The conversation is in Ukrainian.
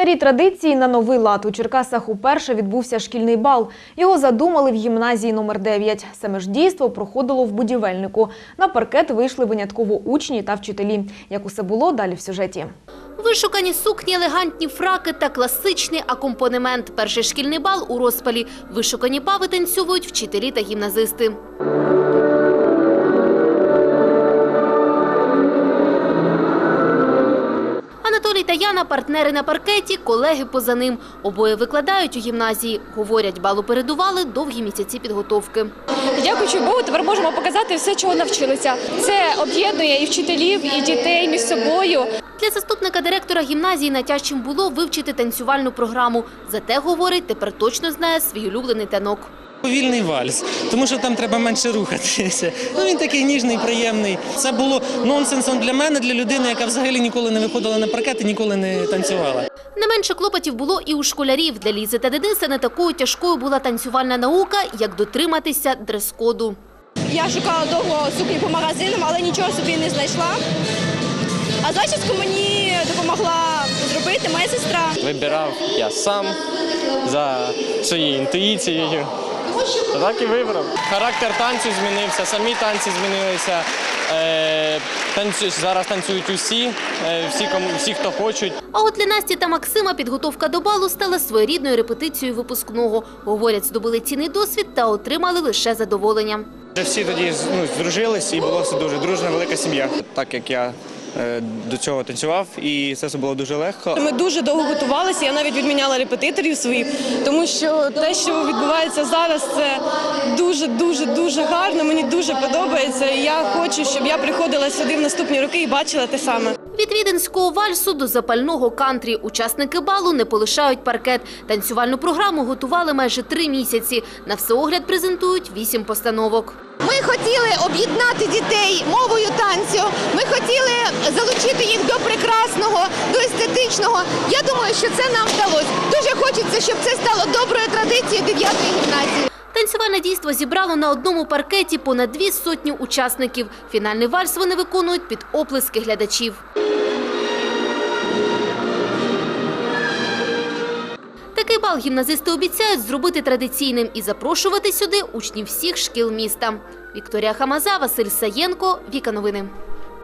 Старі традиції на новий лад у Черкасах уперше відбувся шкільний бал. Його задумали в гімназії номер 9 Саме ж дійство проходило в будівельнику. На паркет вийшли винятково учні та вчителі. Як усе було далі в сюжеті. Вишукані сукні, елегантні фраки та класичний акомпанемент. Перший шкільний бал у розпалі. Вишукані бави танцюють вчителі та гімназисти. Анатолій та Яна – партнери на паркеті, колеги поза ним. Обоє викладають у гімназії. Говорять, балу передували довгі місяці підготовки. Дякуючи Богу, тепер можемо показати все, чого навчилися. Це об'єднує і вчителів, і дітей між собою. Для заступника директора гімназії найтяжчим було вивчити танцювальну програму. Зате, говорить, тепер точно знає свій улюблений танок. Вільний вальс, тому що там треба менше рухатися. Ну він такий ніжний, приємний. Це було нонсенсом для мене, для людини, яка взагалі ніколи не виходила на паркет і ніколи не танцювала. Не менше клопотів було і у школярів. Для Лізи та Дениса не такою тяжкою була танцювальна наука, як дотриматися дрес-коду. Я шукала довго сукні по магазинам, але нічого собі не знайшла. А зачіску мені допомогла зробити моя сестра. Вибирав я сам за своєю інтуїцією. Та так і вибрав. Характер танцю змінився, самі танці змінилися. Е, танцю, зараз танцюють усі, е, всі, кому, всі, хто хочуть. А от для Насті та Максима підготовка до балу стала своєрідною репетицією випускного. Говорять, здобули цінний досвід та отримали лише задоволення. Всі тоді ну, здружились і було все дуже дружна, велика сім'я. Так як я до цього танцював, і це все було дуже легко. Ми дуже довго готувалися, я навіть відміняла репетиторів своїх, тому що те, що відбувається зараз, це дуже, дуже, дуже гарно. Мені дуже подобається. І я хочу, щоб я приходила сюди в наступні роки і бачила те саме. Від віденського вальсу до запального кантрі учасники балу не полишають паркет. Танцювальну програму готували майже три місяці. На всеогляд презентують вісім постановок. Ми хотіли об'єднати дітей мовою танцю. Ми залучити їх до прекрасного, до естетичного. Я думаю, що це нам вдалося. Дуже хочеться, щоб це стало доброю традицією 9-ї гімназії. Танцювальне дійство зібрало на одному паркеті понад дві сотні учасників. Фінальний вальс вони виконують під оплески глядачів. Такий бал гімназисти обіцяють зробити традиційним і запрошувати сюди учнів всіх шкіл міста. Вікторія Хамаза, Василь Саєнко, Віка Новини.